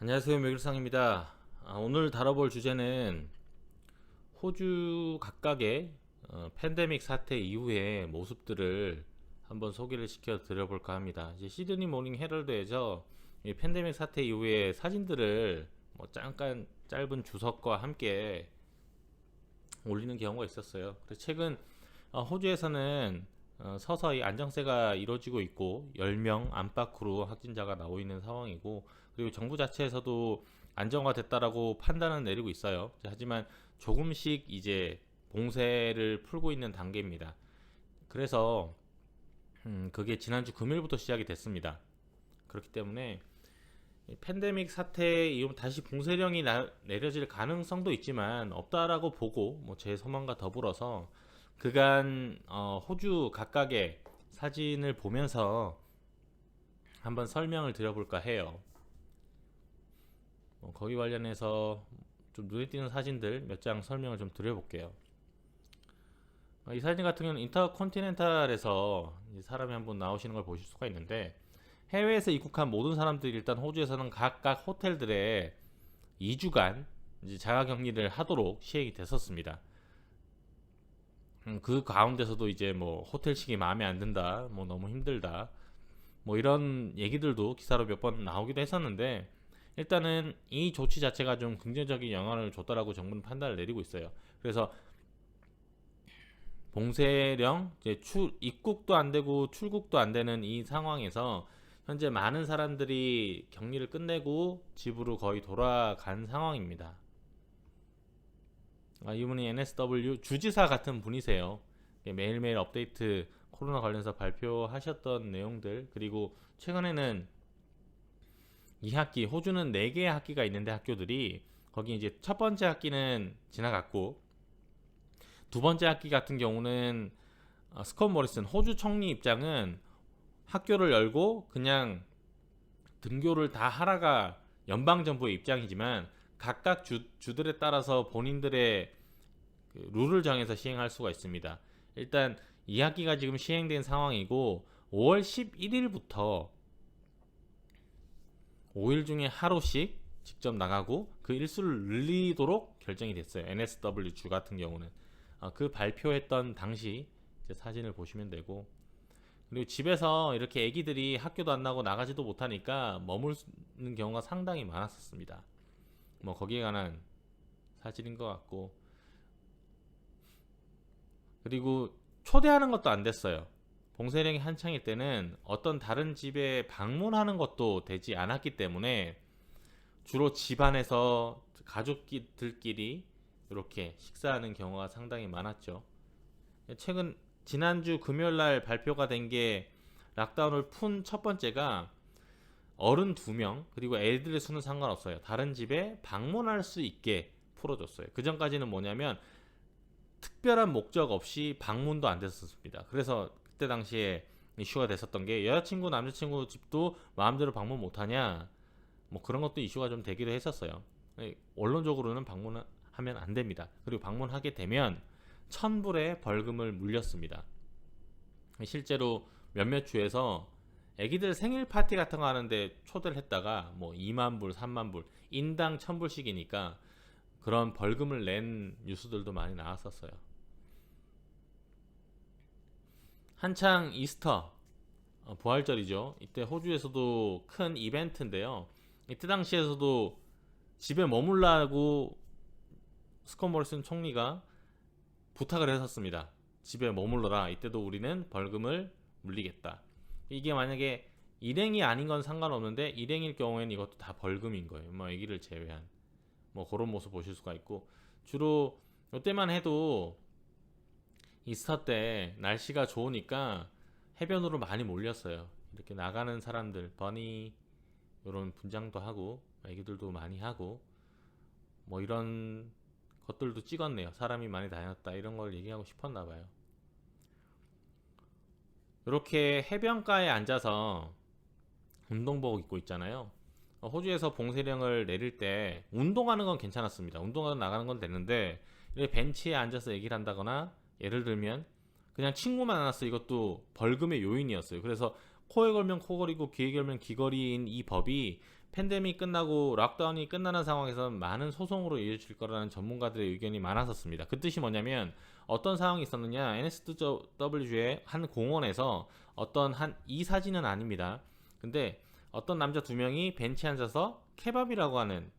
안녕하세요 매길상입니다. 아, 오늘 다뤄볼 주제는 호주 각각의 어, 팬데믹 사태 이후의 모습들을 한번 소개를 시켜 드려볼까 합니다. 이제 시드니 모닝 헤럴드에서 이 팬데믹 사태 이후의 사진들을 뭐 잠깐 짧은 주석과 함께 올리는 경우가 있었어요. 최근 어, 호주에서는 어, 서서히 안정세가 이루어지고 있고 10명 안팎으로 확진자가 나오고 있는 상황이고 그리고 정부 자체에서도 안정화됐다라고 판단은 내리고 있어요. 하지만 조금씩 이제 봉쇄를 풀고 있는 단계입니다. 그래서 음, 그게 지난주 금요일부터 시작이 됐습니다. 그렇기 때문에 이 팬데믹 사태 이후 다시 봉쇄령이 나- 내려질 가능성도 있지만 없다라고 보고 뭐 제 소망과 더불어서 그간 어, 호주 각각의 사진을 보면서 한번 설명을 드려볼까 해요. 뭐 거기 관련해서 좀 눈에 띄는 사진들 몇 장 설명을 좀 드려볼게요. 어, 이 사진 같은 경우는 인터컨티넨탈에서 이 사람이 한 분 나오시는 걸 보실 수가 있는데 해외에서 입국한 모든 사람들이 일단 호주에서는 각각 호텔들에 2주간 이제 자가격리를 하도록 시행이 됐었습니다. 음, 그 가운데서도 이제 뭐 호텔식이 마음에 안 든다, 뭐 너무 힘들다, 뭐 이런 얘기들도 기사로 몇 번 나오기도 했었는데 일단은 이 조치 자체가 좀 긍정적인 영향을 줬다라고 정부는 판단을 내리고 있어요. 그래서 봉쇄령 이제 출 입국도 안 되고 출국도 안 되는 이 상황에서 현재 많은 사람들이 격리를 끝내고 집으로 거의 돌아간 상황입니다. 아, 이분이 NSW 주지사 같은 분이세요. 예, 매일매일 업데이트 코로나 관련해서 발표하셨던 내용들 그리고 최근에는 2학기 호주는 4개의 학기가 있는데 학교들이 거기 이제 첫 번째 학기는 지나갔고 두 번째 학기 같은 경우는 어, 스콧 모리슨 호주 총리 입장은 학교를 열고 그냥 등교를 다 하라가 연방 정부의 입장이지만 각각 주, 주들에 따라서 본인들의 그 룰을 정해서 시행할 수가 있습니다. 일단 2학기가 지금 시행된 상황이고 5월 11일부터 5일 중에 하루씩 직접 나가고 그 일수를 늘리도록 결정이 됐어요. NSW 주 같은 경우는 어, 그 발표했던 당시 사진을 보시면 되고 그리고 집에서 이렇게 아기들이 학교도 안 나고 나가지도 못하니까 머무는 경우가 상당히 많았었습니다. 뭐 거기에 관한 사진인 것 같고 그리고 초대하는 것도 안 됐어요. 봉쇄령이 한창일 때는 어떤 다른 집에 방문하는 것도 되지 않았기 때문에 주로 집안에서 가족들끼리 이렇게 식사하는 경우가 상당히 많았죠. 최근 지난주 금요일 날 발표가 된 게 락다운을 푼 첫 번째가 어른 두 명 그리고 애들의 수는 상관없어요. 다른 집에 방문할 수 있게 풀어줬어요. 그 전까지는 뭐냐면 특별한 목적 없이 방문도 안 됐었습니다. 그래서 그때 당시에 이슈가 됐었던 게 여자친구 남자친구 집도 마음대로 방문 못하냐 뭐 그런 것도 이슈가 좀 되기도 했었어요. 예, 원론적으로는 방문하면 안 됩니다. 그리고 방문하게 되면 천불의 벌금을 물렸습니다. 실제로 몇몇 주에서 애기들 생일 파티 같은 거 하는데 초대를 했다가 뭐 2만 불, 3만 불, 인당 1000불씩이니까 그런 벌금을 낸 뉴스들도 많이 나왔었어요. 한창 이스터 어, 부활절이죠. 이때 호주에서도 큰 이벤트인데요. 이때 당시에서도 집에 머물라고 스콧 모리슨 총리가 부탁을 했었습니다. 집에 머물러라. 이때도 우리는 벌금을 물리겠다. 이게 만약에 일행이 아닌 건 상관없는데 일행일 경우에는 이것도 다 벌금인 거예요. 뭐 아기를 제외한 뭐 그런 모습 보실 수가 있고 주로 이때만 해도 이스터 때 날씨가 좋으니까 해변으로 많이 몰렸어요. 이렇게 나가는 사람들 버니 이런 분장도 하고 애기들도 많이 하고 뭐 이런 것들도 찍었네요. 사람이 많이 다녔다 이런 걸 얘기하고 싶었나 봐요. 이렇게 해변가에 앉아서 운동복 입고 있잖아요. 어, 호주에서 봉쇄령을 내릴 때 운동하는 건 괜찮았습니다. 운동하러 나가는 건 되는데 벤치에 앉아서 얘기를 한다거나 예를 들면 그냥 친구만 만났어 이것도 벌금의 요인이었어요. 그래서 코에 걸면 코걸이고 귀에 걸면 귀걸이인 이 법이 팬데믹 끝나고 락다운이 끝나는 상황에서 많은 소송으로 이어질 거라는 전문가들의 의견이 많았었습니다. 그 뜻이 뭐냐면 어떤 상황이 있었느냐 NSW의 한 공원에서 어떤 한 이 사진은 아닙니다. 근데 어떤 남자 두 명이 벤치에 앉아서 케밥이라고 하는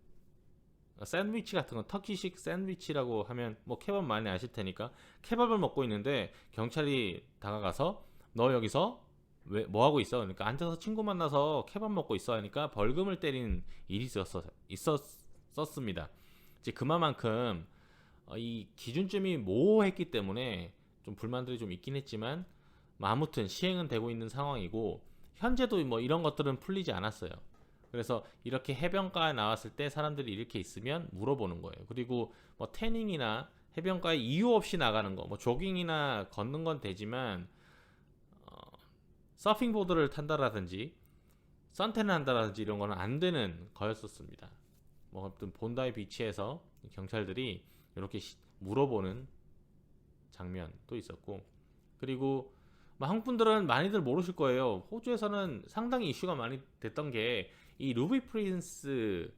샌드위치 같은 거 터키식 샌드위치라고 하면 뭐 케밥 많이 아실 테니까 케밥을 먹고 있는데 경찰이 다가가서 너 여기서 왜 뭐 하고 있어? 그러니까 앉아서 친구 만나서 케밥 먹고 있어 하니까 벌금을 때린 일이 있었어 있었었습니다. 이제 그만큼 어, 이 기준점이 모호했기 때문에 좀 불만들이 좀 있긴 했지만 뭐 아무튼 시행은 되고 있는 상황이고 현재도 뭐 이런 것들은 풀리지 않았어요. 그래서 이렇게 해변가에 나왔을 때 사람들이 이렇게 있으면 물어보는 거예요. 그리고 뭐 태닝이나 해변가에 이유 없이 나가는 거, 뭐 조깅이나 걷는 건 되지만 어, 서핑 보드를 탄다라든지 선탠을 한다라든지 이런 거는 안 되는 거였었습니다. 뭐 아무튼 본다이 비치에서 경찰들이 이렇게 시- 물어보는 장면도 있었고 그리고 뭐 한국 분들은 많이들 모르실 거예요. 호주에서는 상당히 이슈가 많이 됐던 게 이 루비 프린스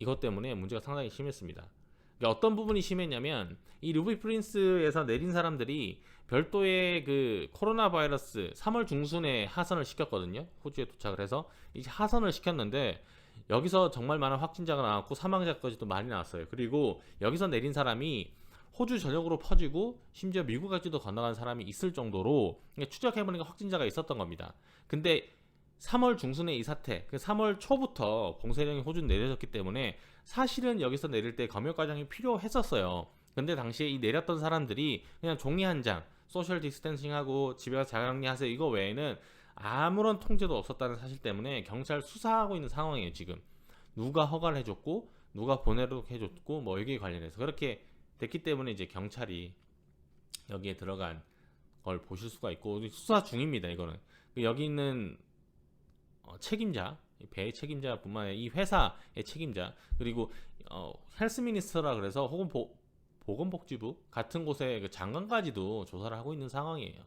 이것 때문에 문제가 상당히 심했습니다. 그러니까 어떤 부분이 심했냐면 이 루비 프린스에서 내린 사람들이 별도의 그 코로나 바이러스 3월 중순에 하선을 시켰거든요. 호주에 도착을 해서 이제 하선을 시켰는데 여기서 정말 많은 확진자가 나왔고 사망자까지도 많이 나왔어요. 그리고 여기서 내린 사람이 호주 전역으로 퍼지고 심지어 미국까지도 건너간 사람이 있을 정도로 추적해보니까 확진자가 있었던 겁니다. 근데 3월 중순에 이 사태, 그 3월 초부터 봉쇄령이 호주 내려졌기 때문에 사실은 여기서 내릴 때 검역 과정이 필요했었어요. 근데 당시에 이 내렸던 사람들이 그냥 종이 한 장, 소셜 디스텐싱하고 집에 가서 자가격리하세요 이거 외에는 아무런 통제도 없었다는 사실 때문에 경찰 수사하고 있는 상황이에요 지금. 누가 허가를 해줬고 누가 보내도록 해줬고 뭐 여기에 관련해서 그렇게 됐기 때문에 이제 경찰이 여기에 들어간 걸 보실 수가 있고 수사 중입니다 이거는 그 여기 있는 어, 책임자 이 배의 책임자뿐만 아니라 이 회사의 책임자 그리고 어, 헬스 미니스터라 그래서 혹은 보, 보건복지부 같은 곳의 그 장관까지도 조사를 하고 있는 상황이에요.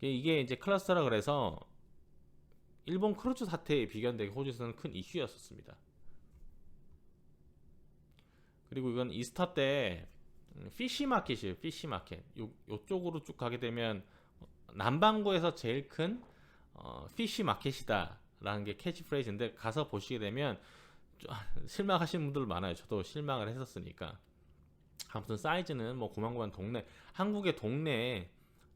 이게- 이게 이제 클러스터라 그래서 일본 크루즈 사태에 비견되게 호주에서는 큰 이슈였었습니다. 그리고 이건 이스터 때 음, 피시 마켓이에요. 피시 마켓. 요 요쪽으로 쭉 가게 되면 남반구에서 제일 큰 어, 피시 마켓이다라는 게 캐치프레이즈인데 가서 보시게 되면 좀 실망하시는 분들 많아요. 저도 실망을 했었으니까. 아무튼 사이즈는 뭐 고만고만 동네 한국의 동네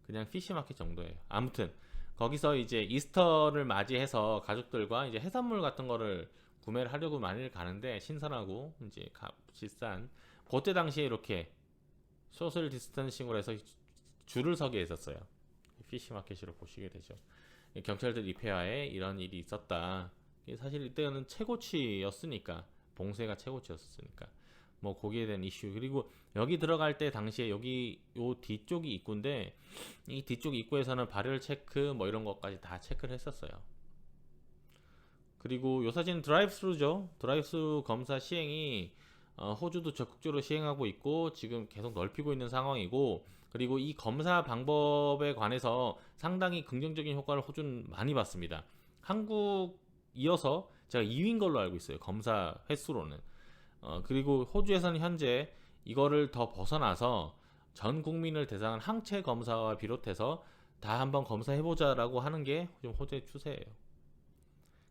그냥 피시 마켓 정도예요. 아무튼 거기서 이제 이스터를 맞이해서 가족들과 이제 해산물 같은 거를 구매를 하려고 많이 가는데 신선하고 이제 값이 싼 그때 당시에 이렇게 소셜 디스턴싱으로 해서 줄을 서게 했었어요. 피시 마켓으로 보시게 되죠. 경찰들 입회하에 이런 일이 있었다. 사실 이때는 최고치였으니까 봉쇄가 최고치였으니까 뭐 거기에 대한 이슈 그리고 여기 들어갈 때 당시에 여기 요 뒤쪽이 입구인데 이 뒤쪽 입구에서는 발열 체크 뭐 이런 것까지 다 체크를 했었어요. 그리고 요 사진은 드라이브스루죠. 드라이브스루 검사 시행이 어, 호주도 적극적으로 시행하고 있고 지금 계속 넓히고 있는 상황이고 그리고 이 검사 방법에 관해서 상당히 긍정적인 효과를 호주는 많이 봤습니다. 한국 이어서 제가 2위인 걸로 알고 있어요. 검사 횟수로는. 어, 그리고 호주에서는 현재 이거를 더 벗어나서 전 국민을 대상한 항체 검사와 비롯해서 다 한번 검사해보자라고 하는 게좀 호주의 추세예요.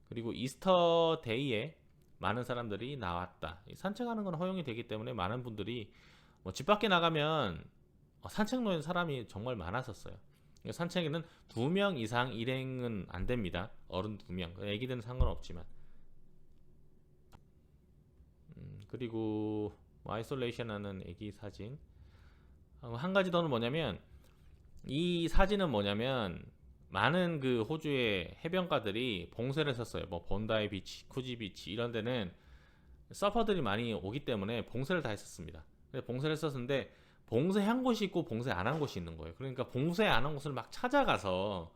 그리고 이스터 데이에 많은 사람들이 나왔다. 이 산책하는 건 허용이 되기 때문에 많은 분들이 뭐 집 밖에 나가면 어, 산책 노는 사람이 정말 많았었어요. 산책에는 두 명 이상 일행은 안 됩니다. 어른 두 명, 애기들은 상관없지만. 음, 그리고 뭐 아이솔레이션 하는 애기 사진. 어, 한 가지 더는 뭐냐면 이 사진은 뭐냐면 많은 그 호주의 해변가들이 봉쇄를 했었어요. 뭐 본다이 비치, 쿠지 비치 이런 데는 서퍼들이 많이 오기 때문에 봉쇄를 다 했었습니다. 봉쇄를 했었는데 봉쇄한 곳이 있고 봉쇄 안 한 곳이 있는 거예요. 그러니까 봉쇄 안 한 곳을 막 찾아가서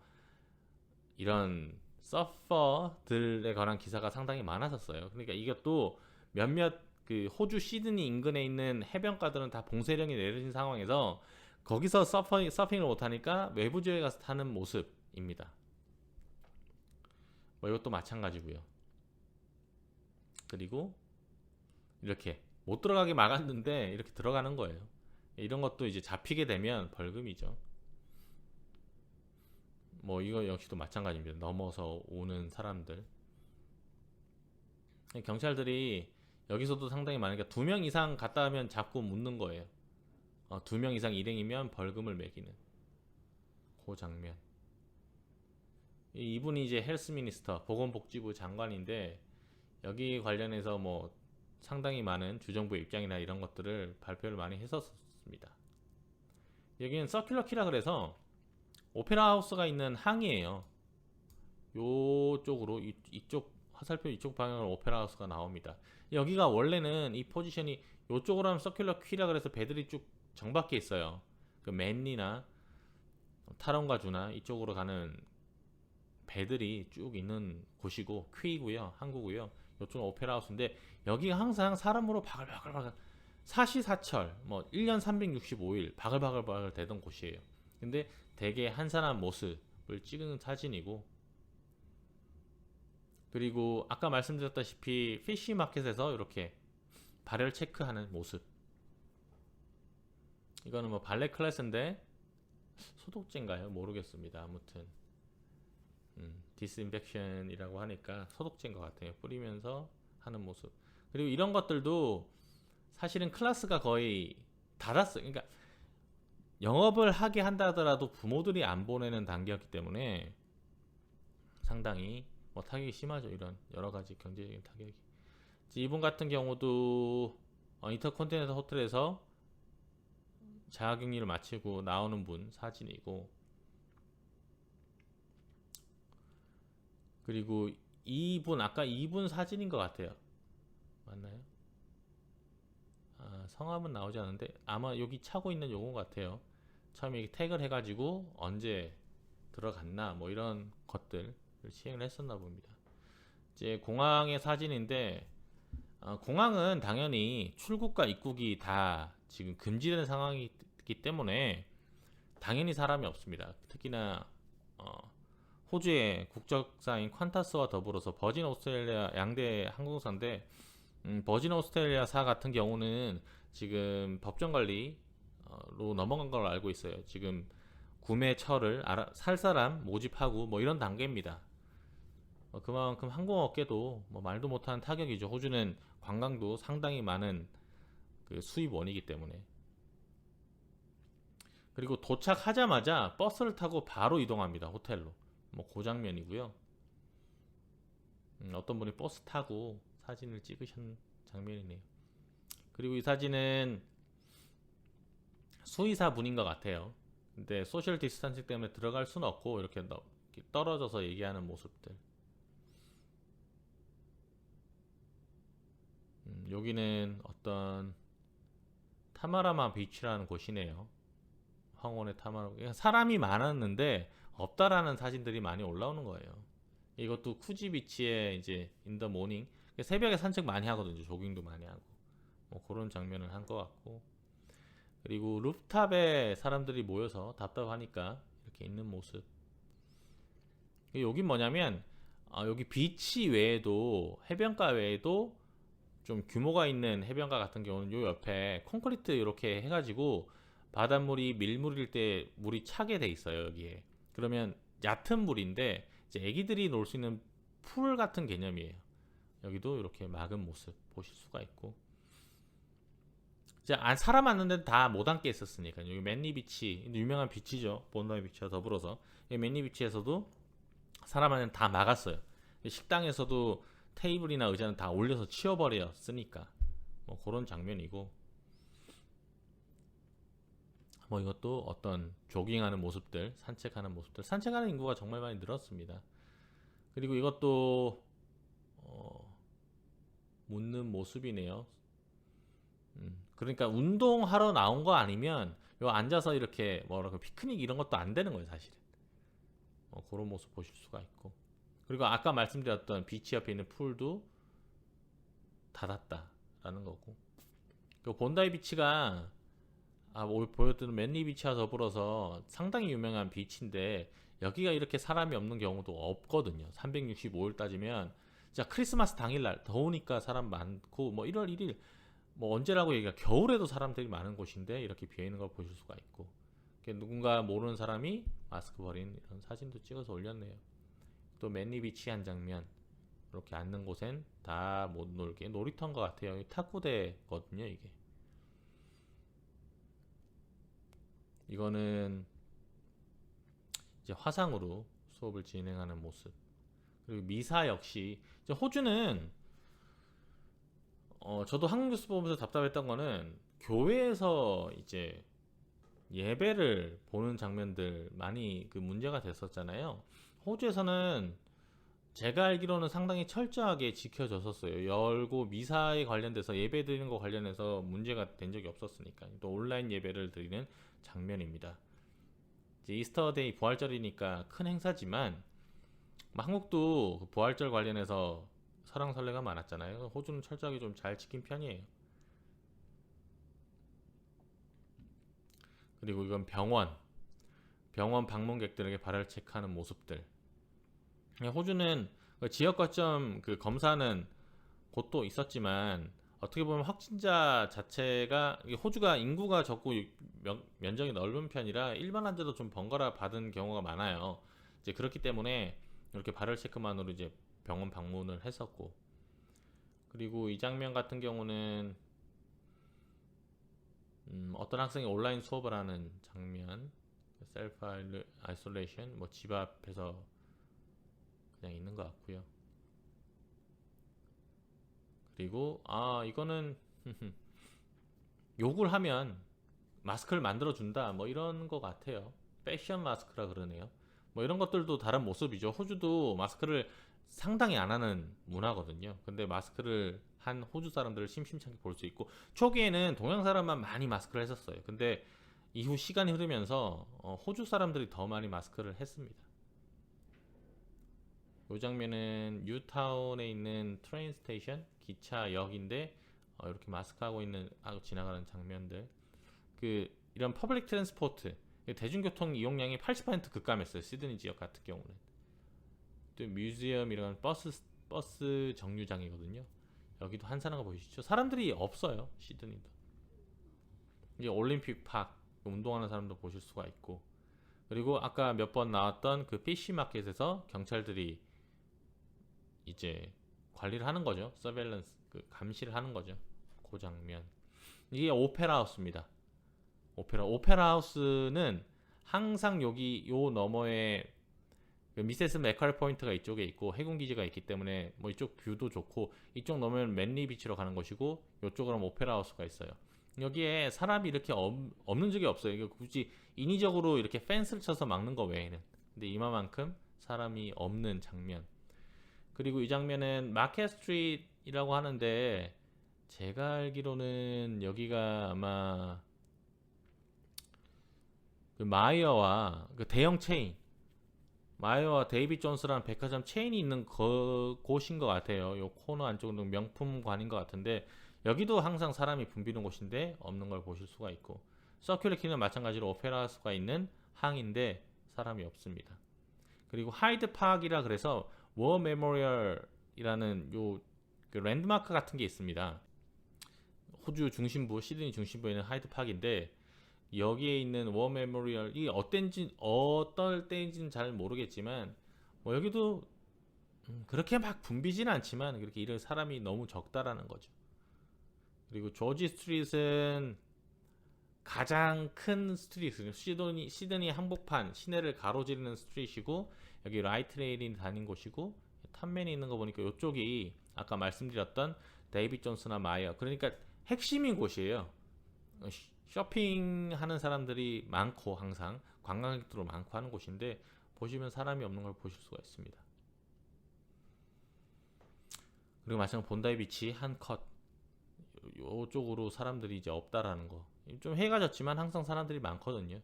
이런 서퍼들에 관한 기사가 상당히 많았었어요. 그러니까 이것도 몇몇 그 호주 시드니 인근에 있는 해변가들은 다 봉쇄령이 내려진 상황에서 거기서 서퍼, 서핑을 못하니까 외부 지역에 가서 타는 모습 입니다. 뭐 이것도 마찬가지고요. 그리고 이렇게 못 들어가게 막았는데 이렇게 들어가는 거예요. 이런 것도 이제 잡히게 되면 벌금이죠. 뭐 이거 역시도 마찬가지입니다. 넘어서 오는 사람들. 경찰들이 여기서도 상당히 많으니까 두 명 이상 갔다 하면 자꾸 묻는 거예요. 어, 두명 이상 일행이면 벌금을 매기는 그 장면. 이- 이분이 이제 헬스 미니스터 보건복지부 장관인데 여기 관련해서 뭐 상당히 많은 주정부의 입장이나 이런 것들을 발표를 많이 했었습니다. 여기는 서큘러 키라 그래서 오페라 하우스가 있는 항이에요. 요쪽으로 이, 이쪽 화살표 이쪽 방향으로 오페라 하우스가 나옵니다. 여기가 원래는 이 포지션이 요쪽으로 하면 서큘러 퀴라 그래서 배들이 쭉 정박해 있어요. 그 맨리나 타론가주나 이쪽으로 가는 배들이 쭉 있는 곳이고 퀴고요, 항구고요. 이쪽은 오페라 하우스인데 여기가 항상 사람으로 바글바글바글 사시사철 뭐 1년 365일 바글바글바글 되던 곳이에요. 근데 대개 한 사람 모습을 찍은 사진이고 그리고 아까 말씀드렸다시피 피시 마켓에서 이렇게 발열 체크하는 모습 이거는 뭐 발레 클래스인데 소독제인가요? 모르겠습니다. 아무튼 음, 디스인펙션이라고 하니까 소독제인 것 같아요. 뿌리면서 하는 모습. 그리고 이런 것들도 사실은 클래스가 거의 닫았어요. 그러니까 영업을 하게 한다 하더라도 부모들이 안 보내는 단계였기 때문에 상당히 뭐 타격이 심하죠. 이런 여러 가지 경제적인 타격이. 이분 같은 경우도 어, 인터컨티넨탈 호텔에서 자가격리를 마치고 나오는 분 사진이고 그리고 이분 아까 이분 사진인 것 같아요. 맞나요? 아, 성함은 나오지 않는데 아마 여기 차고 있는 요거 같아요. 처음에 태그를 해가지고 언제 들어갔나 뭐 이런 것들을 시행을 했었나 봅니다. 이제 공항의 사진인데 어, 공항은 당연히 출국과 입국이 다 지금 금지된 상황이기 때문에 당연히 사람이 없습니다. 특히나 어, 호주의 국적사인 퀀타스와 더불어서 버진 오스트레일리아 양대 항공사인데 음, 버진 오스트레일리아사 같은 경우는 지금 법정 관리로 넘어간 걸로 알고 있어요. 지금 구매처를 알아, 살 사람 모집하고 뭐 이런 단계입니다. 어, 그만큼 항공업계도 뭐 말도 못하는 타격이죠. 호주는 관광도 상당히 많은 그 수입원이기 때문에. 그리고 도착하자마자 버스를 타고 바로 이동합니다. 호텔로. 뭐 고장면이고요. 음, 어떤 분이 버스 타고 사진을 찍으신 장면이네요. 그리고 이 사진은 수의사 분인 것 같아요. 근데 소셜 디스턴싱 때문에 들어갈 수는 없고 이렇게, 떨어져서 얘기하는 모습들. 음, 여기는 어떤 타마라마 비치라는 곳이네요. 황혼의 타마라마. 그냥 사람이 많았는데 없다라는 사진들이 많이 올라오는 거예요. 이것도 쿠지 비치에 이제 인더 모닝 새벽에 산책 많이 하거든요. 조깅도 많이 하고 뭐 그런 장면을 한 것 같고 그리고 루프탑에 사람들이 모여서 답답하니까 이렇게 있는 모습. 여기 뭐냐면 아, 여기 비치 외에도 해변가 외에도 좀 규모가 있는 해변가 같은 경우는 요 옆에 콘크리트 이렇게 해가지고 바닷물이 밀물일 때 물이 차게 돼 있어요 여기에. 그러면 얕은 물인데 이제 애기들이 놀 수 있는 풀 같은 개념이에요. 여기도 이렇게 막은 모습 보실 수가 있고. 이제 안 사람 왔는데 다 못 앉게 했었으니까 여기 맨리 비치 유명한 비치죠 본다이 비치와 더불어서 이 맨리 비치에서도 사람 안에 다 막았어요. 식당에서도 테이블이나 의자는 다 올려서 치워버렸으니까 뭐 그런 장면이고 뭐 이것도 어떤 조깅하는 모습들, 산책하는 모습들, 산책하는 인구가 정말 많이 늘었습니다. 그리고 이것도 어, 묻는 모습이네요. 음, 그러니까 운동하러 나온 거 아니면 요 앉아서 이렇게 뭐라고 피크닉 이런 것도 안 되는 거예요, 사실은. 어, 그런 모습 보실 수가 있고. 그리고 아까 말씀드렸던 비치 옆에 있는 풀도 닫았다라는 거고. 그 본다이 비치가 아, 뭐 보여드린 맨리 비치와 더불어서 상당히 유명한 비치인데 여기가 이렇게 사람이 없는 경우도 없거든요. 365일 따지면 진짜 크리스마스 당일날 더우니까 사람 많고 뭐 1월 1일 뭐 언제라고 얘기가 겨울에도 사람들이 많은 곳인데 이렇게 비어 있는 걸 보실 수가 있고 누군가 모르는 사람이 마스크 버린 이런 사진도 찍어서 올렸네요. 또 맨리 비 치 한 장면 이렇게 앉는 곳엔 다 못 놀게 놀이터인 것 같아요. 이 탁구대거든요 이게. 이거는 이제 화상으로 수업을 진행하는 모습. 그리고 미사 역시 호주는 어 저도 한국 뉴스 보면서 답답했던 거는 교회에서 이제 예배를 보는 장면들 많이 그 문제가 됐었잖아요. 호주에서는 제가 알기로는 상당히 철저하게 지켜졌었어요. 열고 미사에 관련돼서 예배 드리는 거 관련해서 문제가 된 적이 없었으니까. 또 온라인 예배를 드리는 장면입니다. 이제 이스터데이 부활절이니까 큰 행사지만 뭐 한국도 그 부활절 관련해서 설왕설래가 많았잖아요. 호주는 철저하게 좀 잘 지킨 편이에요. 그리고 이건 병원, 병원 방문객들에게 발열 체크하는 모습들. 호주는 그 지역 거점 그 검사는 곳도 있었지만 어떻게 보면 확진자 자체가 호주가 인구가 적고 면, 면적이 넓은 편이라 일반 환자도 좀 번갈아 받은 경우가 많아요. 이제 그렇기 때문에 이렇게 발열 체크만으로 이제 병원 방문을 했었고 그리고 이 장면 같은 경우는 음, 어떤 학생이 온라인 수업을 하는 장면 셀프 아이솔레이션 뭐 집 앞에서 그냥 있는 것 같고요. 그리고 아 이거는 욕을 하면 마스크를 만들어 준다 뭐 이런 것 같아요. 패션 마스크라 그러네요. 뭐 이런 것들도 다른 모습이죠. 호주도 마스크를 상당히 안 하는 문화거든요. 근데 마스크를 한 호주 사람들을 심심찮게 볼 수 있고 초기에는 동양 사람만 많이 마스크를 했었어요. 근데 이후 시간이 흐르면서 어, 호주 사람들이 더 많이 마스크를 했습니다. 이 장면은 뉴타운에 있는 트레인 스테이션 기차역인데 어, 이렇게 마스크 하고 있는 하고 지나가는 장면들. 그 이런 퍼블릭 트랜스포트 대중교통 이용량이 80% 급감했어요 시드니 지역 같은 경우는. 또 뮤지엄 이런 버스 버스 정류장이거든요. 여기도 한산한 거 보이시죠? 사람들이 없어요 시드니도. 이제 올림픽 파크 운동하는 사람도 보실 수가 있고. 그리고 아까 몇 번 나왔던 그 PC 마켓에서 경찰들이 이제 관리를 하는 거죠. 서베일런스 그 감시를 하는 거죠. 그 장면. 이게 오페라 하우스입니다. 오페라 오페라 하우스는 항상 여기 요 너머에 그 미세스 메칼 포인트가 이쪽에 있고 해군 기지가 있기 때문에 뭐 이쪽 뷰도 좋고 이쪽 넘으면 맨리 비치로 가는 것이고 이쪽으로 오페라 하우스가 있어요. 여기에 사람이 이렇게 없, 없는 적이 없어요. 이게 굳이 인위적으로 이렇게 펜스를 쳐서 막는 거 외에는. 근데 이마만큼 사람이 없는 장면. 그리고 이 장면은 마켓 스트리트이라고 하는데 제가 알기로는 여기가 아마 그 마이어와 그 대형 체인 마이어와 데이비 존스라는 백화점 체인이 있는 거, 곳인 것 같아요. 요 코너 안쪽은 명품관인 것 같은데 여기도 항상 사람이 붐비는 곳인데 없는 걸 보실 수가 있고 서큘레키는 마찬가지로 오페라스가 있는 항인데 사람이 없습니다. 그리고 하이드 파크이라 그래서 워 메모리얼이라는 요 그 랜드마크 같은 게 있습니다. 호주 중심부 시드니 중심부에 있는 하이드 파크인데 여기에 있는 워 메모리얼이 어땠지 어떨 때인지는 잘 모르겠지만 뭐 여기도 음, 그렇게 막 붐비진 않지만 그렇게 이런 사람이 너무 적다라는 거죠. 그리고 조지 스트릿은 가장 큰 스트릿, 시드니, 시드니 한복판 시내를 가로지르는 스트릿이고 여기 라이트 레일이 다닌 곳이고 탑맨이 있는 거 보니까 이쪽이 아까 말씀드렸던 데이비 존스나 마이어 그러니까 핵심인 곳이에요. 어, 쇼핑하는 사람들이 많고 항상 관광객들도 많고 하는 곳인데 보시면 사람이 없는 걸 보실 수가 있습니다. 그리고 마찬가지로 본다이 비치 한 컷. 요쪽으로 사람들이 이제 없다라는 거. 좀 해가 졌지만 항상 사람들이 많거든요.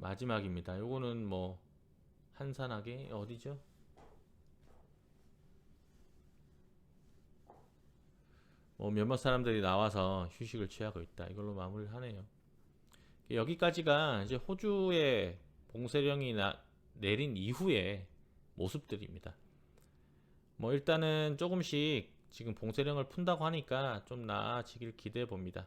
마지막입니다. 요거는 뭐 한산하게 어디죠? 뭐 몇몇 사람들이 나와서 휴식을 취하고 있다. 이걸로 마무리를 하네요. 여기까지가 이제 호주의 봉쇄령이 나, 내린 이후의 모습들입니다. 뭐 일단은 조금씩 지금 봉쇄령을 푼다고 하니까 좀 나아지길 기대해 봅니다.